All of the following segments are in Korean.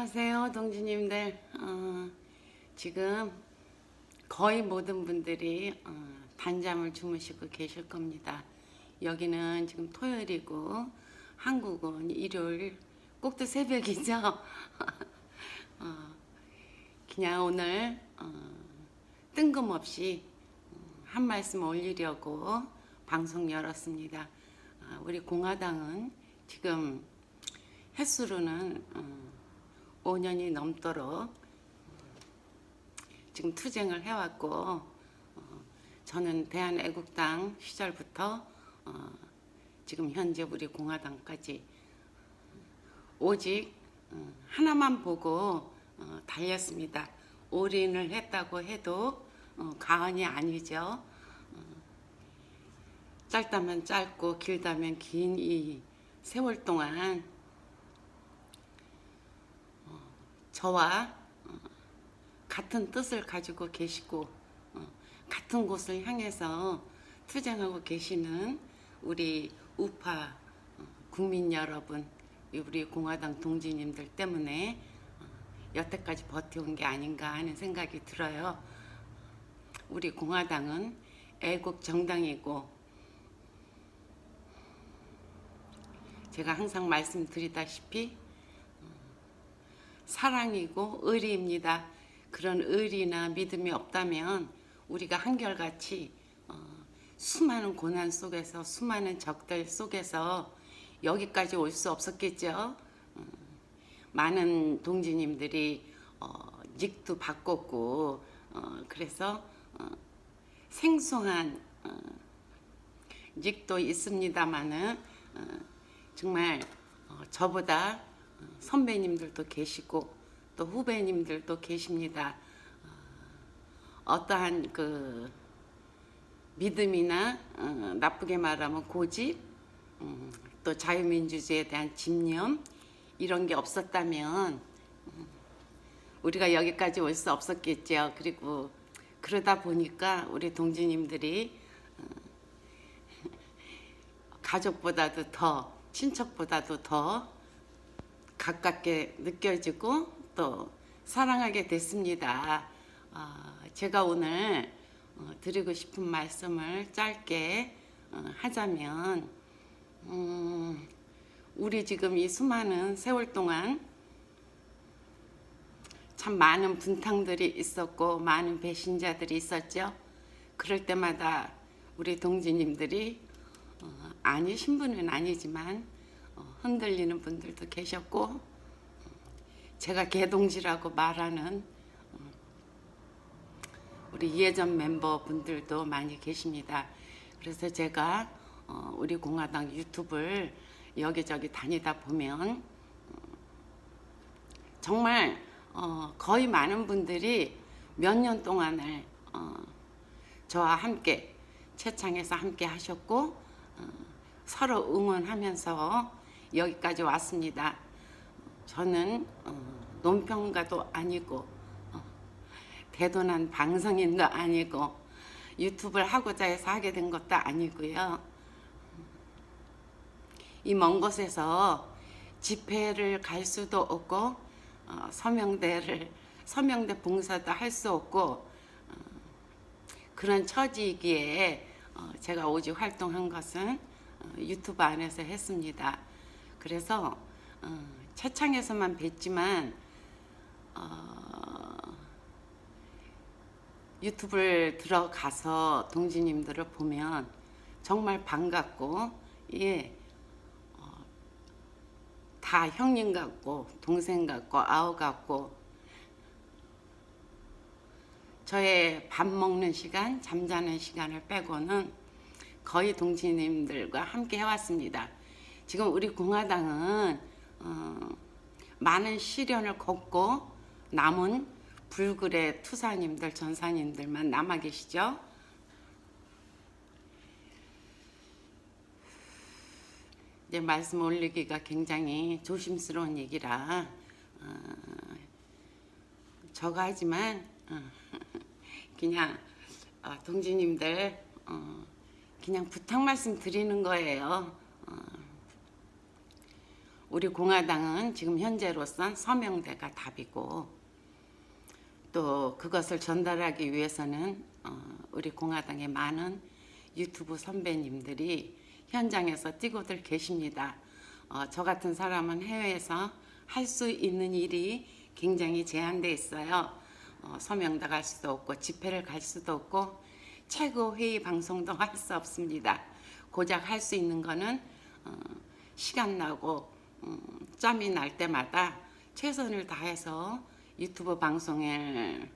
안녕하세요, 동지님들. 어, 지금 거의 모든 분들이 어, 단잠을 주무시고 계실 겁니다. 여기는 지금 토요일이고 한국은 일요일 꼭두 새벽이죠. 어, 그냥 오늘 어, 뜬금없이 어, 한 말씀 올리려고 방송 열었습니다. 아, 우리 공화당은 지금 횟수로는 어, 5년이 넘도록 지금 투쟁을 해왔고 어, 저는 대한애국당 시절부터 어, 지금 현재 우리 공화당까지 오직 어, 하나만 보고 어, 달렸습니다. 올인을 했다고 해도 어, 과언이 아니죠. 어, 짧다면 짧고 길다면 긴 이 세월 동안 저와 어, 같은 뜻을 가지고 계시고 어, 같은 곳을 향해서 투쟁하고 계시는 우리 우파 어, 국민 여러분, 우리 공화당 동지님들 때문에 어, 여태까지 버텨온 게 아닌가 하는 생각이 들어요. 우리 공화당은 애국 정당이고 제가 항상 말씀드리다시피 사랑이고 의리입니다. 그런 의리나 믿음이 없다면 우리가 한결같이 어, 수많은 고난 속에서 수많은 적들 속에서 여기까지 올 수 없었겠죠. 어, 많은 동지님들이 어, 닉도 바꿨고 어, 그래서 어, 생소한 어, 닉도 있습니다마는 어, 정말 어, 저보다 어, 선배님들도 계시고 또 후배님들도 계십니다. 어, 어떠한 그 믿음이나 어, 나쁘게 말하면 고집, 음, 또 자유민주주의에 대한 집념 이런 게 없었다면 음, 우리가 여기까지 올 수 없었겠죠. 그리고 그러다 보니까 우리 동지님들이 어, 가족보다도 더 친척보다도 더 가깝게 느껴지고 또 사랑하게 됐습니다. 어, 제가 오늘 어, 드리고 싶은 말씀을 짧게 어, 하자면 음, 우리 지금 이 수많은 세월 동안 참 많은 분탕들이 있었고 많은 배신자들이 있었죠. 그럴 때마다 우리 동지님들이 어, 아니 신분은 아니지만 어, 흔들리는 분들도 계셨고 어, 제가 개동지라고 말하는 어, 우리 예전 멤버분들도 많이 계십니다. 그래서 제가 어, 우리 공화당 유튜브를 여기저기 다니다 보면 어, 정말 어, 거의 많은 분들이 몇 년 동안을 어, 저와 함께 채창에서 함께 하셨고 어, 서로 응원하면서 여기까지 왔습니다. 저는 어, 논평가도 아니고 어, 대도난 방송인도 아니고 유튜브를 하고자 해서 하게 된 것도 아니고요. 이 먼 곳에서 집회를 갈 수도 없고 어, 서명대를 서명대 봉사도 할 수 없고 어, 그런 처지이기에 어, 제가 오직 활동한 것은 어, 유튜브 안에서 했습니다. 그래서 어, 채창에서만 뵀지만 어, 유튜브를 들어가서 동지님들을 보면 정말 반갑고 예. 어, 다 형님 같고 동생 같고 아우 같고 저의 밥 먹는 시간, 잠자는 시간을 빼고는 거의 동지님들과 함께 해왔습니다. 지금 우리 공화당은 어, 많은 시련을 겪고 남은 불굴의 투사님들, 전사님들만 남아 계시죠. 이제 말씀 올리기가 굉장히 조심스러운 얘기라 어, 저가 하지만 어, 그냥 어, 동지님들 어, 그냥 부탁 말씀 드리는 거예요. 어, 우리 공화당은 지금 현재로선 서명대가 답이고 또 그것을 전달하기 위해서는 어, 우리 공화당의 많은 유튜브 선배님들이 현장에서 뛰고들 계십니다. 어, 저 같은 사람은 해외에서 할 수 있는 일이 굉장히 제한돼 있어요. 어, 서명대 갈 수도 없고 집회를 갈 수도 없고 최고 회의 방송도 할 수 없습니다. 고작 할 수 있는 거는 어, 시간 나고 음, 짬이 날 때마다 최선을 다해서 유튜브 방송에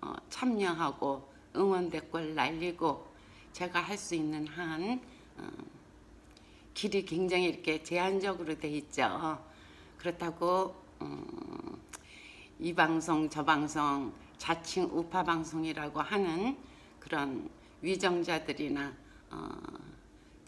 어, 참여하고 응원 댓글 날리고 제가 할 수 있는 한 어, 길이 굉장히 이렇게 제한적으로 돼 있죠. 그렇다고 음, 이 방송 저 방송 자칭 우파 방송이라고 하는 그런 위정자들이나 어,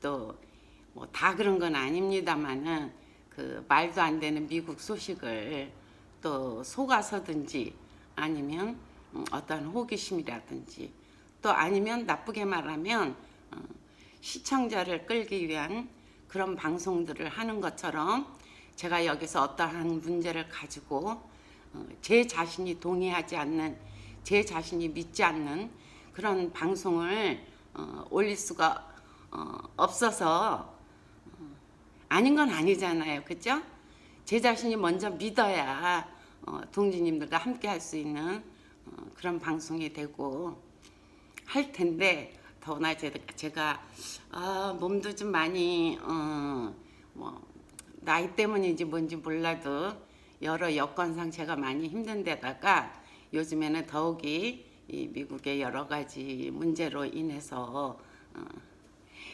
또뭐다 그런 건 아닙니다만은 그 말도 안 되는 미국 소식을 또 속아서든지 아니면 음, 어떤 호기심이라든지 또 아니면 나쁘게 말하면 어, 시청자를 끌기 위한 그런 방송들을 하는 것처럼 제가 여기서 어떠한 문제를 가지고 어, 제 자신이 동의하지 않는 제 자신이 믿지 않는 그런 방송을 어, 올릴 수가 어, 없어서 어, 아닌 건 아니잖아요, 그죠? 제 자신이 먼저 믿어야 어, 동지님들과 함께 할 수 있는 어, 그런 방송이 되고 할 텐데 더구나 제- 제가 아, 몸도 좀 많이 어, 뭐 나이 때문인지 뭔지 몰라도 여러 여건상 제가 많이 힘든 데다가 요즘에는 더욱이 이 미국의 여러 가지 문제로 인해서 어,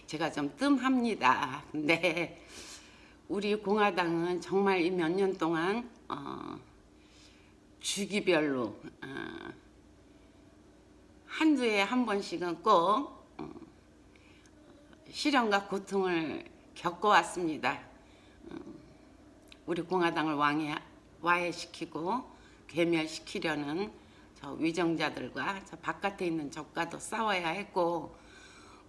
제가 좀 뜸합니다. 근데 우리 공화당은 정말 이 몇 년 동안 어, 주기별로 어, 한두 해에 한 번씩은 꼭 어, 시련과 고통을 겪어왔습니다. 어, 우리 공화당을 왕해, 와해시키고 괴멸시키려는 저 위정자들과 저 바깥에 있는 적과도 싸워야 했고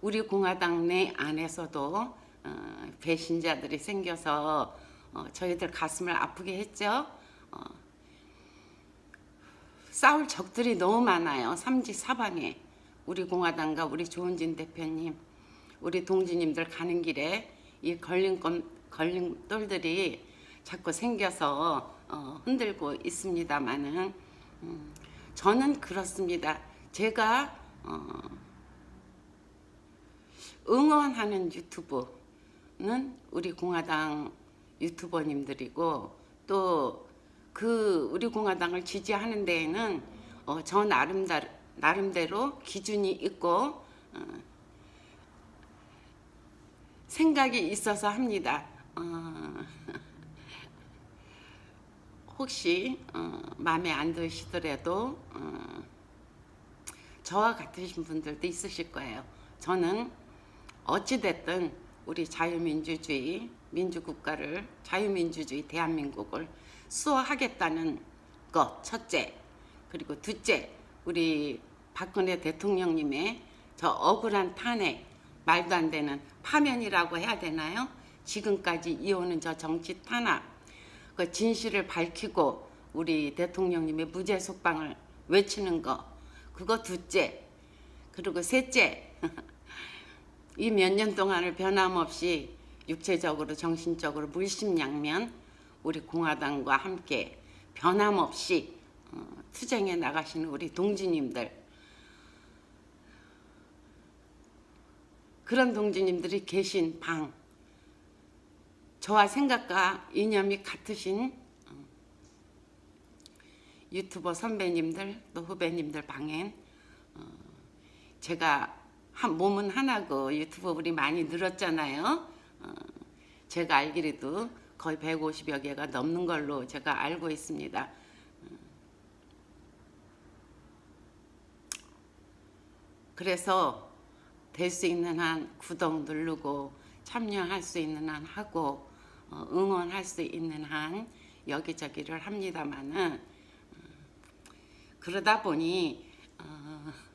우리 공화당 내 안에서도 어, 배신자들이 생겨서 어, 저희들 가슴을 아프게 했죠. 어, 싸울 적들이 너무 많아요. 삼지 사방에 우리 공화당과 우리 조은진 대표님, 우리 동지님들 가는 길에 이 걸림돌 걸림돌들이 자꾸 생겨서 어, 흔들고 있습니다만은 음, 저는 그렇습니다. 제가 어, 응원하는 유튜브 는 우리 공화당 유튜버님들이고 또 그 우리 공화당을 지지하는 데에는 어, 저 나름대로, 나름대로 기준이 있고 어, 생각이 있어서 합니다. 어, 혹시 어, 마음에 안 드시더라도 어, 저와 같으신 분들도 있으실 거예요. 저는 어찌됐든 우리 자유민주주의 민주국가를 자유민주주의 대한민국을 수호하겠다는 것 첫째 그리고 둘째 우리 박근혜 대통령님의 저 억울한 탄핵 말도 안 되는 파면이라고 해야 되나요? 지금까지 이어오는 저 정치 탄압 그 진실을 밝히고 우리 대통령님의 무죄 속방을 외치는 거 그거 둘째 그리고 셋째 이 몇 년 동안을 변함없이 육체적으로 정신적으로 물심양면 우리 공화당과 함께 변함없이 어, 투쟁해 나가시는 우리 동지님들. 그런 동지님들이 계신 방. 저와 생각과 이념이 같으신 어, 유튜버 선배님들 또 후배님들 방엔 어, 제가 한 몸은 하나고 유튜브 우리 많이 늘었잖아요. 어, 제가 알기로도 거의 150여 개가 넘는 걸로 제가 알고 있습니다. 어, 그래서 될 수 있는 한 구독 누르고 참여할 수 있는 한 하고 어, 응원할 수 있는 한 여기저기를 합니다마는 어, 그러다 보니 어,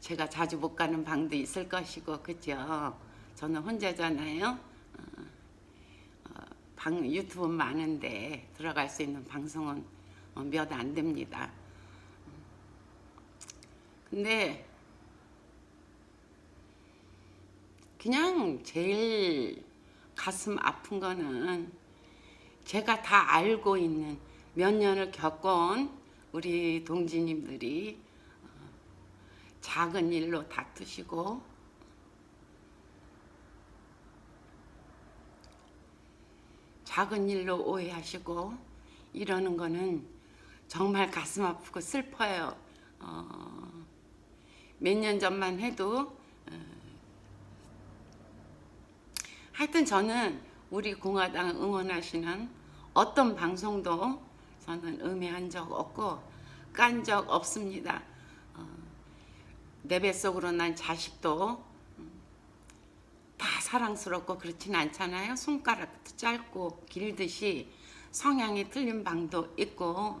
제가 자주 못 가는 방도 있을 것이고 그죠? 저는 혼자잖아요. 어, 어, 방 유튜브 많은데 들어갈 수 있는 방송은 어, 몇안 됩니다. 근데 그냥 제일 가슴 아픈 거는 제가 다 알고 있는 몇 년을 겪어온 우리 동지님들이 어, 작은 일로 다투시고 작은 일로 오해하시고 이러는 거는 정말 가슴 아프고 슬퍼요. 어, 몇 년 전만 해도 어, 하여튼 저는 우리 공화당 응원하시는 어떤 방송도 저는 음해한 적 없고 깐 적 없습니다. 어, 내 뱃속으로 난 자식도 음, 다 사랑스럽고 그렇진 않잖아요. 손가락도 짧고 길듯이 성향이 틀린 방도 있고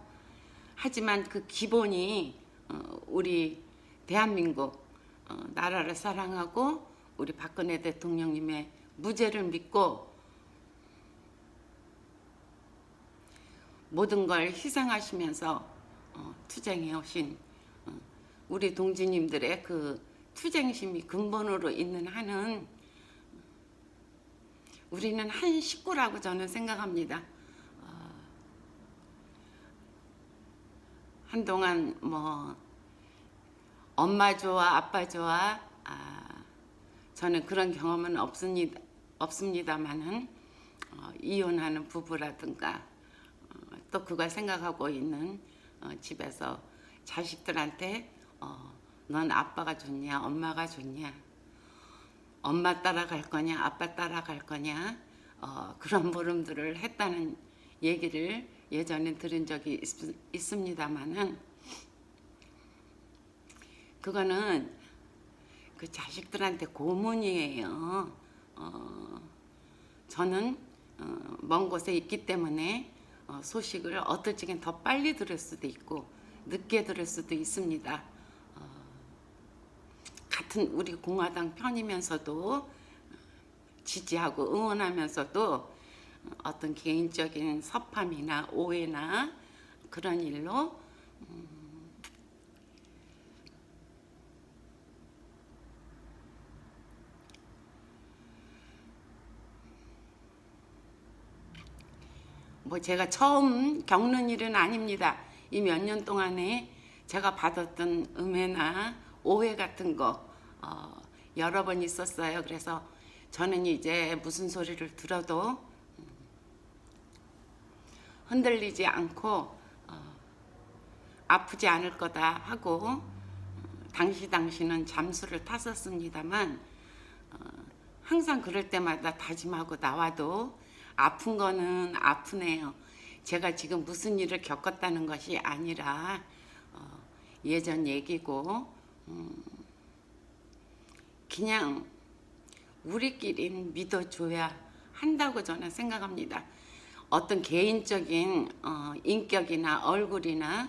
하지만 그 기본이 어, 우리 대한민국 어, 나라를 사랑하고 우리 박근혜 대통령님의 무죄를 믿고 모든 걸 희생하시면서 어, 투쟁해 오신 어, 우리 동지님들의 그 투쟁심이 근본으로 있는 한은 우리는 한 식구라고 저는 생각합니다. 어, 한동안 뭐 엄마 좋아 아빠 좋아 아, 저는 그런 경험은 없습니다 없습니다만은 어, 이혼하는 부부라든가 어, 또 그걸 생각하고 있는 어, 집에서 자식들한테 어, 넌 아빠가 좋냐 엄마가 좋냐 엄마 따라갈 거냐 아빠 따라갈 거냐 어, 그런 물음들을 했다는 얘기를 예전에 들은 적이 있, 있습니다만은 그거는 그 자식들한테 고문이에요. 어, 저는 어, 먼 곳에 있기 때문에 어, 소식을 어떨 적엔 더 빨리 들을 수도 있고 늦게 들을 수도 있습니다. 어, 같은 우리 공화당 편이면서도 지지하고 응원하면서도 어떤 개인적인 섭함이나 오해나 그런 일로 뭐 제가 처음 겪는 일은 아닙니다. 이 몇 년 동안에 제가 받았던 음해나 오해 같은 거 어, 여러 번 있었어요. 그래서 저는 이제 무슨 소리를 들어도 음, 흔들리지 않고 어, 아프지 않을 거다 하고 어, 당시 당시는 잠수를 탔었습니다만 어, 항상 그럴 때마다 다짐하고 나와도 아픈 거는 아프네요. 제가 지금 무슨 일을 겪었다는 것이 아니라 어, 예전 얘기고 음, 그냥 우리끼리 믿어줘야 한다고 저는 생각합니다. 어떤 개인적인 어, 인격이나 얼굴이나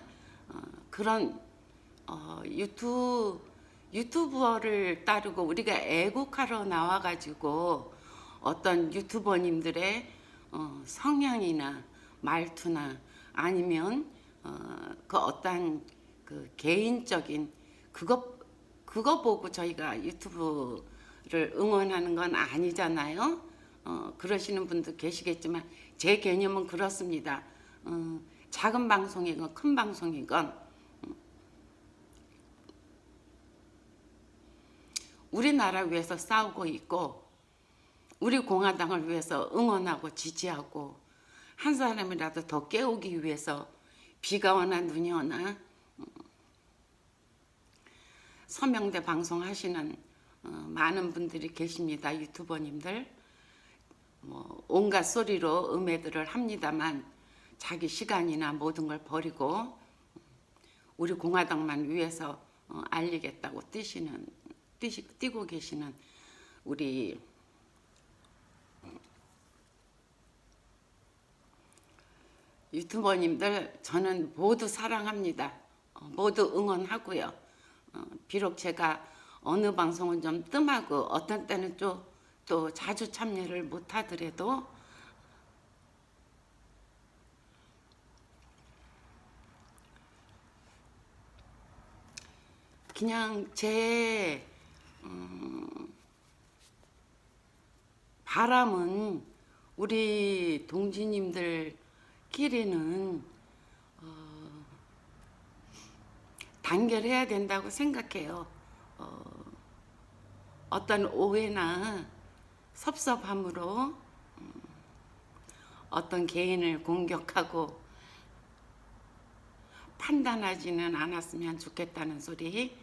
어, 그런 어, 유튜브 유튜버를 따르고 우리가 애국하러 나와가지고 어떤 유튜버님들의 어, 성향이나 말투나 아니면 어, 그 어떤 그 개인적인 그것 그거 보고 저희가 유튜브를 응원하는 건 아니잖아요. 어, 그러시는 분도 계시겠지만 제 개념은 그렇습니다. 어, 작은 방송이건 큰 방송이건 음, 우리나라 위해서 싸우고 있고 우리 공화당을 위해서 응원하고 지지하고 한 사람이라도 더 깨우기 위해서 비가 오나 눈이 오나 음, 서명대 방송 하시는 어, 많은 분들이 계십니다. 유튜버님들 뭐 온갖 소리로 음해들을 합니다만 자기 시간이나 모든 걸 버리고 우리 공화당만 위해서 어, 알리겠다고 뛰시는 뛰시, 뛰고 계시는 우리 유튜버님들 저는 모두 사랑합니다. 어, 모두 응원하고요. 어, 비록 제가 어느 방송은 좀 뜸하고 어떤 때는 또, 또 자주 참여를 못하더라도 그냥 제 음, 바람은 우리 동지님들끼리는 단결해야 된다고 생각해요. 어, 어떤 오해나 섭섭함으로 음, 어떤 개인을 공격하고 판단하지는 않았으면 좋겠다는 소리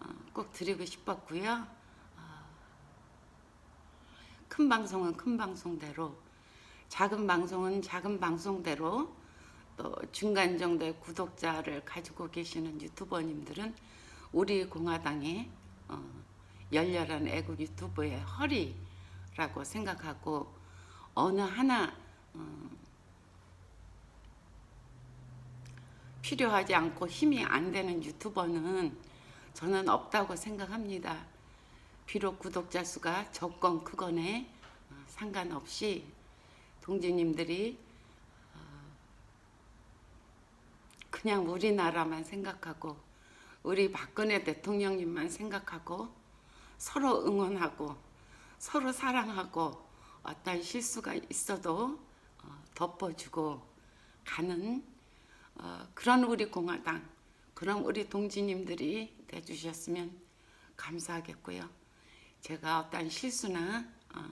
어, 꼭 드리고 싶었고요. 어, 큰 방송은 큰 방송대로, 작은 방송은 작은 방송대로, 또 중간 정도의 구독자를 가지고 계시는 유튜버님들은 우리 공화당의 어, 열렬한 애국 유튜버의 허리라고 생각하고 어느 하나 어, 필요하지 않고 힘이 안 되는 유튜버는 저는 없다고 생각합니다. 비록 구독자 수가 적건 크건에 어, 상관없이 동지님들이 어, 그냥 우리나라만 생각하고 우리 박근혜 대통령님만 생각하고 서로 응원하고 서로 사랑하고 어떤 실수가 있어도 어, 덮어주고 가는 어, 그런 우리 공화당, 그런 우리 동지님들이 돼주셨으면 감사하겠고요. 제가 어떤 실수나 어,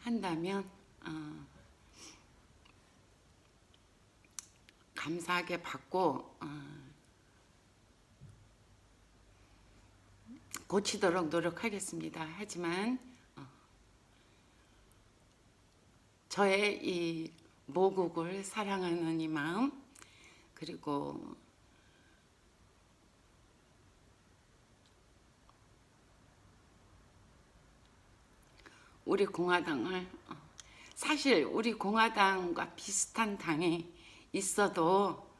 한다면 어, 감사하게 받고 어, 고치도록 노력하겠습니다. 하지만 어, 저의 이 모국을 사랑하는 이 마음 그리고 우리 공화당을 어, 사실 우리 공화당과 비슷한 당이 있어도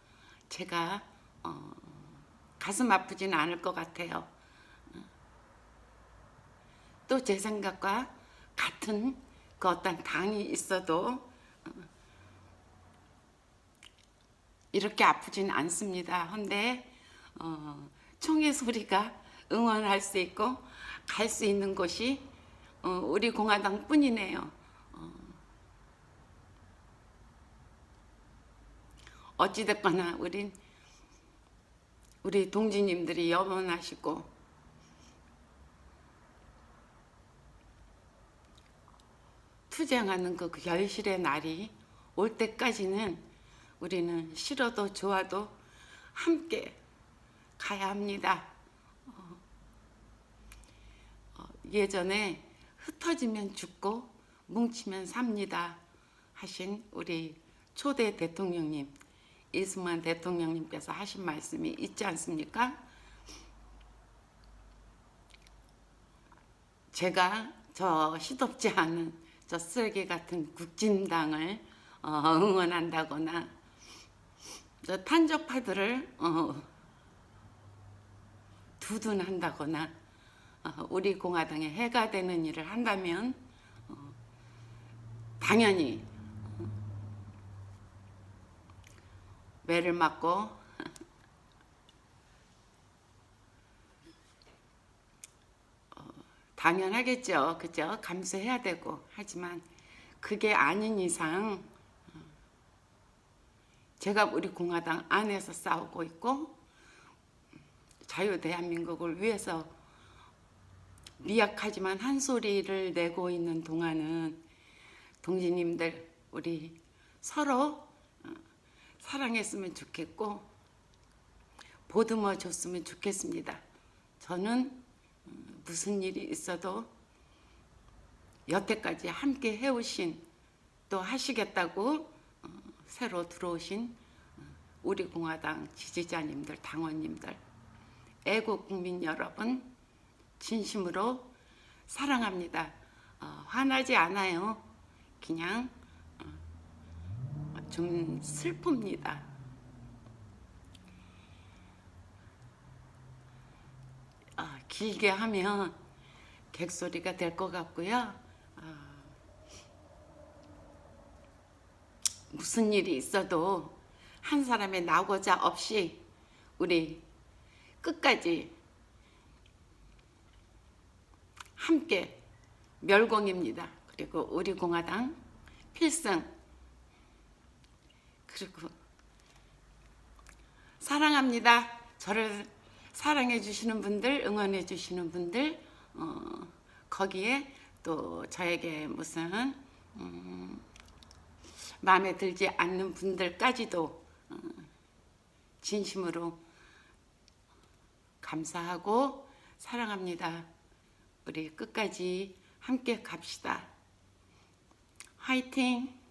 제가 어, 가슴 아프진 않을 것 같아요. 또 제 생각과 같은 그 어떤 당이 있어도 어, 이렇게 아프진 않습니다. 근데 어, 총의 소리가 응원할 수 있고 갈 수 있는 곳이 어, 우리 공화당 뿐이네요. 어, 어찌됐거나 우린 우리 동지님들이 염원하시고 투쟁하는 그 결실의 날이 올 때까지는 우리는 싫어도 좋아도 함께 가야 합니다. 어, 어, 예전에 흩어지면 죽고 뭉치면 삽니다 하신 우리 초대 대통령님 이승만 대통령님께서 하신 말씀이 있지 않습니까? 제가 저 시덥지 않은 저 쓰레기 같은 국진당을 어, 응원한다거나 저 탄저파들을 어, 두둔한다거나 어, 우리 공화당에 해가 되는 일을 한다면 어, 당연히 매를 맞고 당연하겠죠. 그죠? 감수해야 되고. 하지만 그게 아닌 이상 어, 제가 우리 공화당 안에서 싸우고 있고 자유 대한민국을 위해서 미약하지만 한 소리를 내고 있는 동안은 동지님들 우리 서로 어, 사랑했으면 좋겠고 보듬어 줬으면 좋겠습니다. 저는 무슨 일이 있어도 여태까지 함께 해오신 또 하시겠다고 어, 새로 들어오신 어, 우리 공화당 지지자님들, 당원님들, 애국 국민 여러분 진심으로 사랑합니다. 어, 화나지 않아요. 그냥 어, 좀 슬픕니다. 아, 길게 하면 객소리가 될 것 같고요. 아, 무슨 일이 있어도 한 사람의 나고자 없이 우리 끝까지 함께 멸공입니다. 그리고 우리 공화당 필승 그리고 사랑합니다. 저를 사랑해 주시는 분들, 응원해 주시는 분들, 어, 거기에 또 저에게 무슨 음, 마음에 들지 않는 분들까지도 어, 진심으로 감사하고 사랑합니다. 우리 끝까지 함께 갑시다. 화이팅!